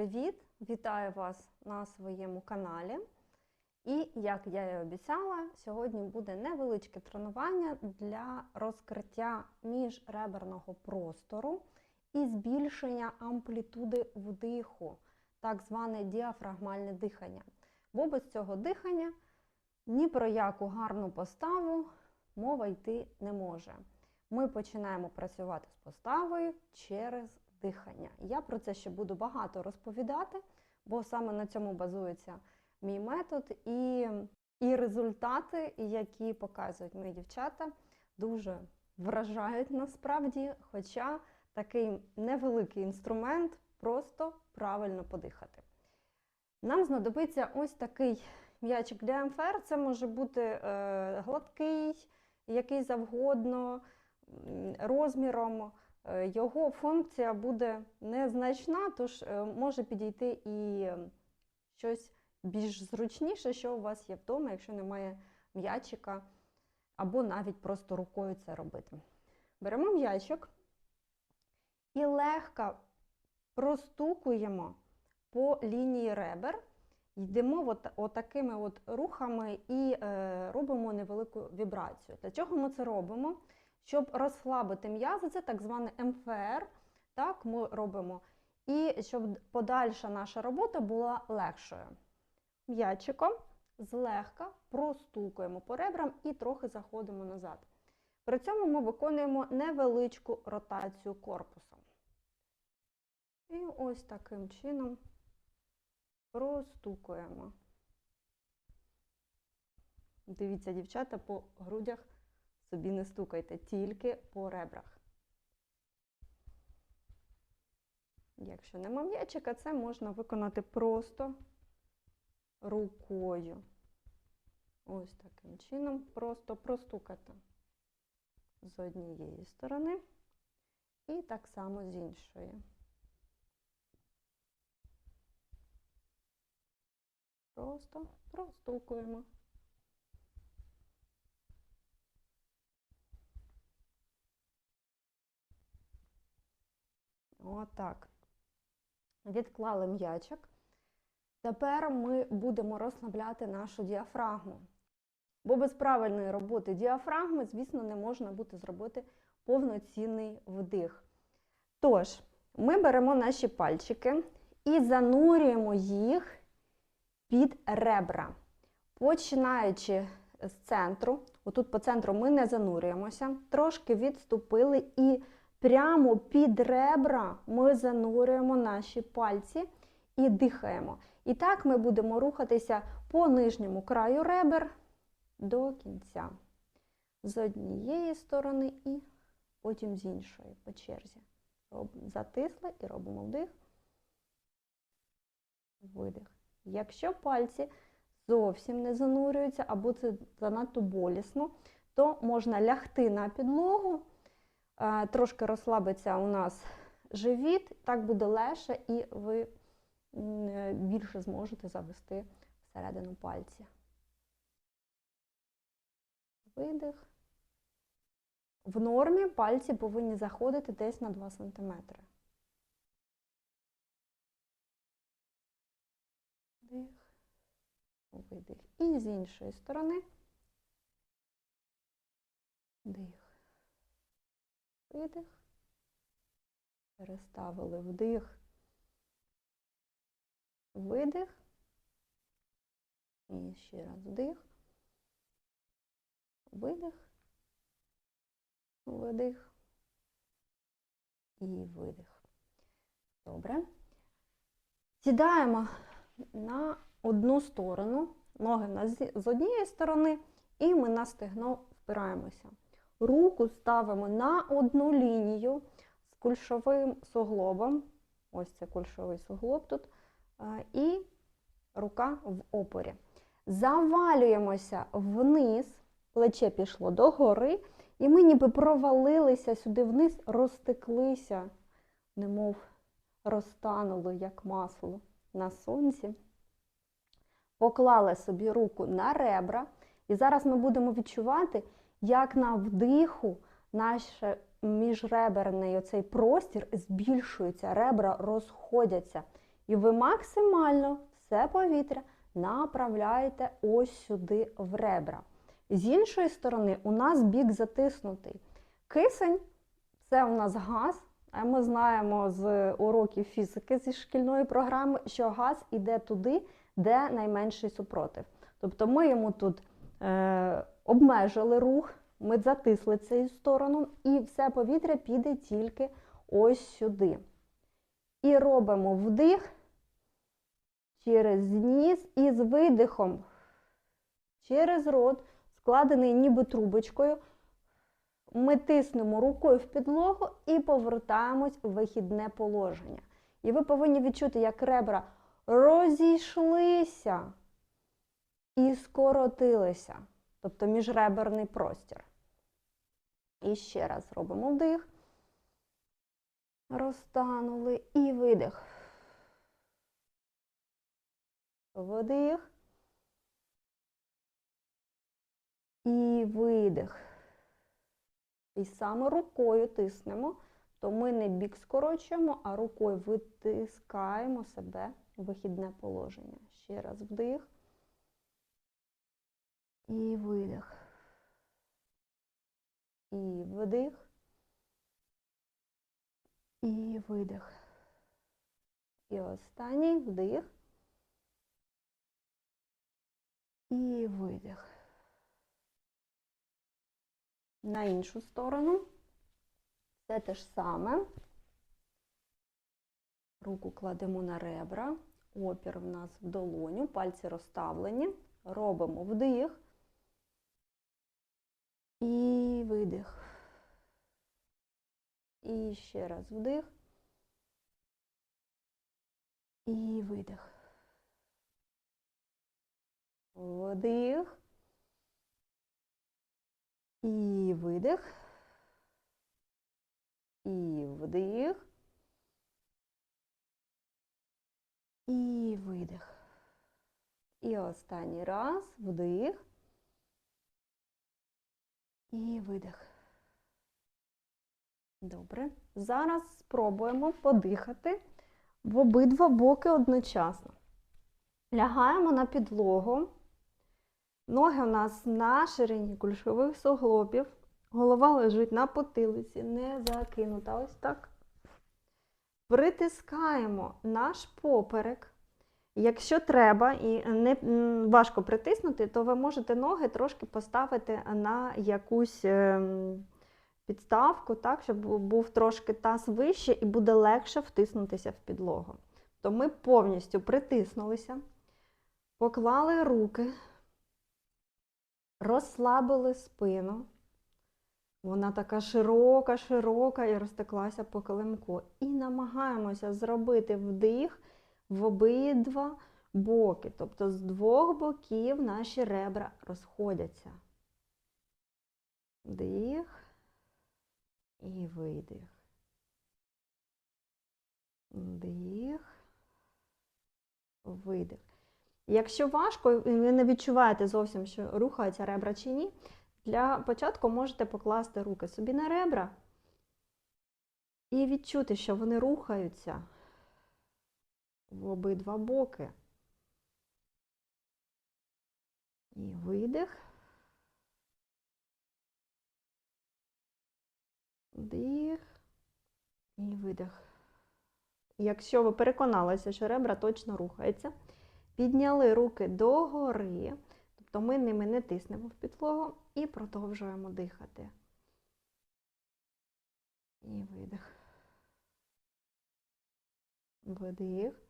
привіт! Вітаю вас на своєму каналі. І, як я і обіцяла, сьогодні буде невеличке тренування для розкриття міжреберного простору і збільшення амплітуди вдиху, так зване діафрагмальне дихання. Бо без цього дихання ні про яку гарну поставу мова йти не може. Ми починаємо працювати з поставою через дихання. Я про це ще буду багато розповідати, бо саме на цьому базується мій метод, і, і результати, які показують мої дівчата, дуже вражають насправді. Хоча такий невеликий інструмент просто правильно подихати. Нам знадобиться ось такий м'ячик для МФР. Це може бути е, гладкий, який завгодно, розміром. Е, Його функція буде незначна, тож е, може підійти і щось більш зручніше, що у вас є вдома, якщо немає м'ячика, або навіть просто рукою це робити. Беремо м'ячик і легко простукуємо по лінії ребер, йдемо от, отакими от рухами і е, робимо невелику вібрацію. Для чого ми це робимо? Щоб розслабити м'язи, це так зване МФР. Так, ми робимо. І щоб подальша наша робота була легшою. М'ячиком злегка простукуємо по ребрам і трохи заходимо назад. При цьому ми виконуємо невеличку ротацію корпусом. І ось таким чином простукуємо. Дивіться, дівчата, по грудях собі не стукайте, тільки по ребрах. Якщо нема м'ячика, це можна виконати просто рукою. Ось таким чином просто простукати з однієї сторони і так само з іншої. Просто простукуємо. Отак. Відклали м'ячик. Тепер ми будемо розслабляти нашу діафрагму. Бо без правильної роботи діафрагми, звісно, не можна буде зробити повноцінний вдих. Тож, ми беремо наші пальчики і занурюємо їх під ребра. Починаючи з центру, отут по центру ми не занурюємося, трошки відступили і прямо під ребра ми занурюємо наші пальці і дихаємо. І так ми будемо рухатися по нижньому краю ребер до кінця. З однієї сторони і потім з іншої по черзі. Затисли і робимо вдих, видих. Якщо пальці зовсім не занурюються або це занадто болісно, то можна лягти на підлогу, трошки розслабиться у нас живіт, так буде легше і ви більше зможете завести всередину пальці. Видих. В нормі пальці повинні заходити десь на 2 см. Вдих, видих. І з іншої сторони. Дих. Видих. Переставили вдих. Видих. І ще раз вдих. Видих. Видих. І видих. Добре. Сідаємо на одну сторону, ноги з однієї сторони, і ми на стегно впираємося. Руку ставимо на одну лінію з кульшовим суглобом. Ось це кульшовий суглоб тут. І рука в опорі. Завалюємося вниз, плече пішло догори, і ми ніби провалилися сюди вниз, розтеклися, немов розтанули, як масло на сонці. Поклали собі руку на ребра, і зараз ми будемо відчувати, як на вдиху наш міжреберний оцей простір збільшується, ребра розходяться. І ви максимально все повітря направляєте ось сюди в ребра. З іншої сторони, у нас бік затиснутий. Кисень це у нас газ. А ми знаємо з уроків фізики зі шкільної програми, що газ іде туди, де найменший супротив. Тобто ми йому тут е, обмежили рух, ми затисли цю сторону, і все повітря піде тільки ось сюди. І робимо вдих через ніс і з видихом через рот, складений ніби трубочкою. Ми тиснемо рукою в підлогу і повертаємось в вихідне положення. І ви повинні відчути, як ребра розійшлися і скоротилися, тобто міжреберний простір. І ще раз робимо вдих, розтанули і видих. Вдих. І видих. І саме рукою тиснемо, то ми не бік скорочуємо, а рукою витискаємо себе в вихідне положення. Ще раз вдих. І видих. І вдих. І видих. І останній вдих. І видих. На іншу сторону. Все те ж саме. Руку кладемо на ребра, опір в нас в долоню, пальці розставлені. Робимо вдих і видих. І ще раз вдих. І видих. Вдих. І видих. І вдих. І видих. І останній раз вдих. І видих. Добре. Зараз спробуємо подихати в обидва боки одночасно. Лягаємо на підлогу. Ноги у нас на ширині кульшових суглобів. Голова лежить на потилиці, не закинута. Ось так. Притискаємо наш поперек. Якщо треба і не важко притиснути, то ви можете ноги трошки поставити на якусь ем, підставку, так, щоб був трошки таз вище і буде легше втиснутися в підлогу. То ми повністю притиснулися, поклали руки, розслабили спину. Вона така широка, широка і розтеклася по килимку. І намагаємося зробити вдих в обидва боки. Тобто з двох боків наші ребра розходяться. Вдих і видих. Вдих, видих. Якщо важко, і ви не відчуваєте зовсім, що рухаються ребра чи ні, для початку можете покласти руки собі на ребра і відчути, що вони рухаються в обидва боки. І видих. Вдих і видих. Якщо ви переконалися, що ребра точно рухаються, підняли руки догори, тобто ми ними не тиснемо в підлогу і продовжуємо дихати. І видих. Вдих.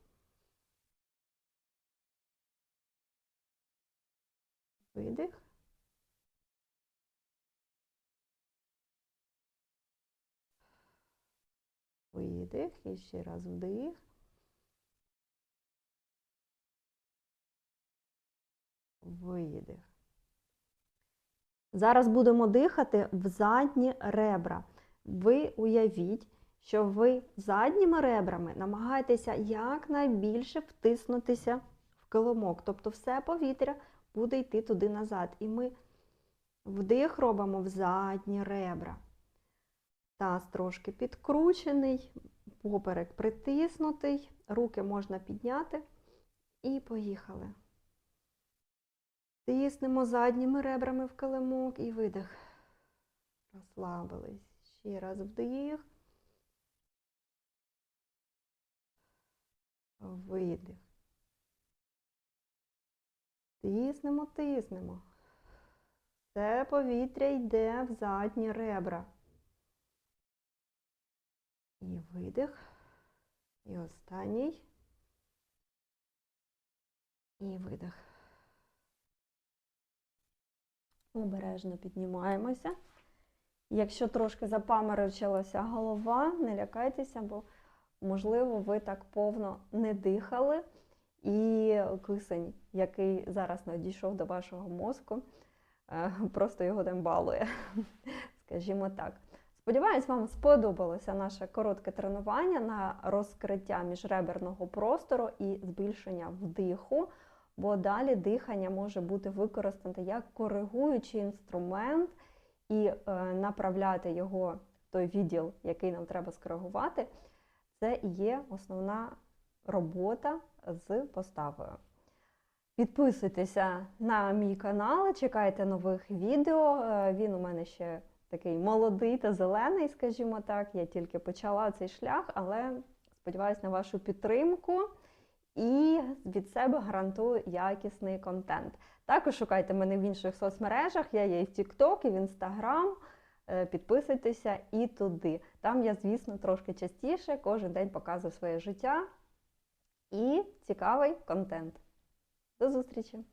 Видих. Видих. І ще раз вдих. Видих. Зараз будемо дихати в задні ребра. Ви уявіть, що ви задніми ребрами намагаєтеся якнайбільше втиснутися в килимок. Тобто все повітря буде йти туди назад. І ми вдих робимо в задні ребра. Таз трошки підкручений, поперек притиснутий, руки можна підняти і поїхали. Тиснемо задніми ребрами в килимок і видих. Розслабились. Ще раз вдих. Видих. Тиснемо, тиснемо. Все повітря йде в задні ребра. І видих. І останній. І видих. Обережно піднімаємося. Якщо трошки запаморочилася голова, не лякайтеся, бо, можливо, ви так повно не дихали, і кисень, який зараз надійшов до вашого мозку, е, просто його не балує, скажімо так. Сподіваюсь, вам сподобалося наше коротке тренування на розкриття міжреберного простору і збільшення вдиху, бо далі дихання може бути використане як коригуючий інструмент і е, направляти його в той відділ, який нам треба скоригувати. Це і є основна робота з поставою. Підписуйтеся на мій канал, чекайте нових відео. Е, Він у мене ще такий молодий та зелений, скажімо так. Я тільки почала цей шлях, але сподіваюся на вашу підтримку і від себе гарантую якісний контент. Також шукайте мене в інших соцмережах. Я є і в TikTok, і в Instagram. Е, Підписуйтеся і туди. Там я, звісно, трошки частіше кожен день показую своє життя і цікавий контент. До зустрічі!